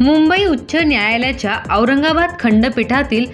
मुंबई उच्च न्यायालयाच्या औरंगाबाद खंडपीठातील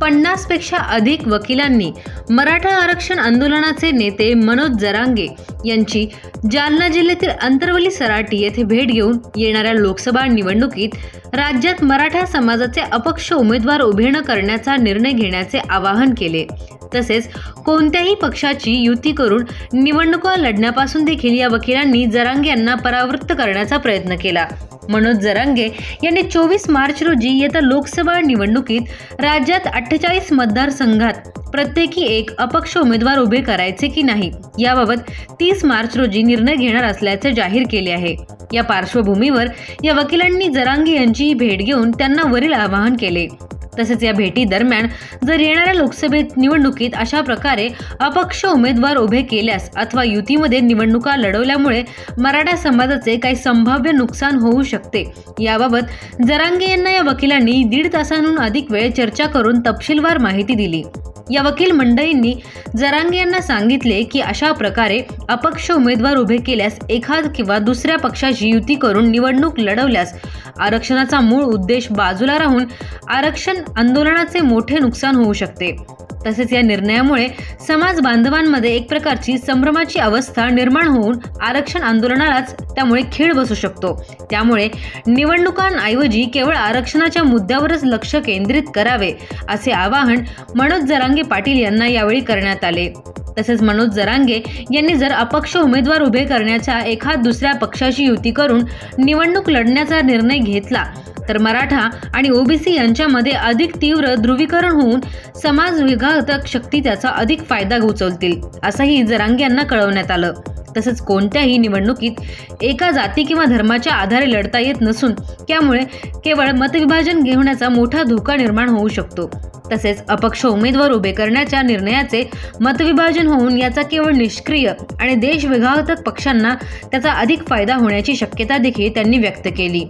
पन्नासपेक्षा अधिक वकिलांनी मराठा आरक्षण आंदोलनाचे नेते मनोज जरांगे यांची जालना जिल्ह्यातील अंतरवली सराटी येथे भेट घेऊन येणाऱ्या लोकसभा निवडणुकीत राज्यात मराठा समाजाचे अपक्ष उमेदवार उभे न करण्याचा निर्णय घेण्याचे आवाहन केले. तसेच कोणत्याही पक्षाची युती करून निवडणुका लढण्यापासून देखील या वकिलांनी जरांगे यांना परावृत्त करण्याचा प्रयत्न केला. मनोज जरांगे यांनी चोवीस मार्च रोजी येत्या लोकसभा निवडणुकीत राज्यात अठ्ठेचाळीस मतदारसंघात प्रत्येकी एक अपक्ष उमेदवार उभे करायचे की नाही याबाबत तीस मार्च रोजी निर्णय घेणार असल्याचे जाहीर केले आहे. या पार्श्वभूमीवर या वकिलांनी जरांगे यांची भेट घेऊन त्यांना वरील आवाहन केले. तसेच या भेटी दरम्यान जर येणाऱ्या लोकसभेत निवडणुकीत अशा प्रकारे अपक्ष उमेदवार उभे केल्यास अथवा युतीमध्ये निवडणुका लढवल्यामुळे मराठा समाजाचे काही संभाव्य नुकसान होऊ शकते. याबाबत जरांगे यांना या वकिलांनी दीड तासांहून अधिक वेळ चर्चा करून तपशीलवार माहिती दिली. या वकील मंडळींनी जरांगे यांना सांगितले की अशा प्रकारे अपक्ष उमेदवार उभे केल्यास एखाद किंवा दुसऱ्या पक्षाची युती करून निवडणूक लढवल्यास आरक्षणाचा मूळ उद्देश बाजूला राहून आरक्षण आंदोलनाचे मोठे नुकसान होऊ शकते. तसेच या निर्णयामुळे समाज बांधवांमध्ये एक प्रकारची संभ्रमाची अवस्था निर्माण होऊन आरक्षण आंदोलनालाच त्यामुळे खेळ बसू शकतो. त्यामुळे निवडणुकांऐवजी केवळ आरक्षणाच्या मुद्द्यावरच लक्ष केंद्रित करावे असे आवाहन मनोज जरांगे पाटील यांना यावेळी करण्यात आले. तसेच मनोज जरांगे यांनी जर अपक्ष उमेदवार उभे करण्याच्या एखाद दुसऱ्या पक्षाची युती करून निवडणूक लढण्याचा निर्णय घेतला तर मराठा आणि ओबीसी यांच्यामध्ये अधिक तीव्र ध्रुवीकरण होऊन समाज विघातक शक्ती त्याचा अधिक फायदा उचलतील असंही जरांगे यांना कळवण्यात आलं. तसेच कोणत्याही निवडणुकीत एका जाती किंवा धर्माच्या आधारे लढता येत नसून त्यामुळे केवळ मतविभाजन घेण्याचा मोठा धोका निर्माण होऊ शकतो. तसेच अपक्ष उमेदवार उभे करण्याच्या निर्णयाचे मतविभाजन होऊन याचा केवळ निष्क्रिय आणि देशविघातक पक्षांना त्याचा अधिक फायदा होण्याची शक्यता देखील त्यांनी व्यक्त केली.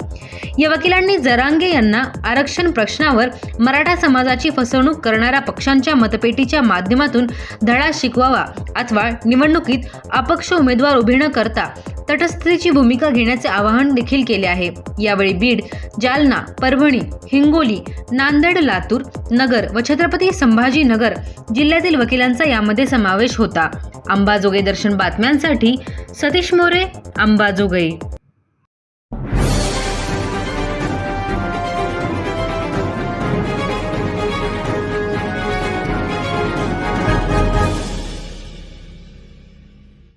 या वकिलांनी जरांगे यांना आरक्षण प्रश्नावर मराठा समाजाची फसवणूक करणाऱ्या पक्षांच्या मतपेटीच्या माध्यमातून धडा शिकवावा अथवा निवडणुकीत अपक्ष उमेदवार उभे न करता तटस्थतेची भूमिका घेण्याचे आवाहन देखील केले आहे. यावेळी बीड जालना परभणी हिंगोली नांदेड लातूर नगर व छत्रपती संभाजीनगर जिल्ह्यातील वकिलांचा यामध्ये समावेश होता. अंबाजोगाई दर्शन बातम्यांसाठी सतीश मोरे अंबाजोगाई.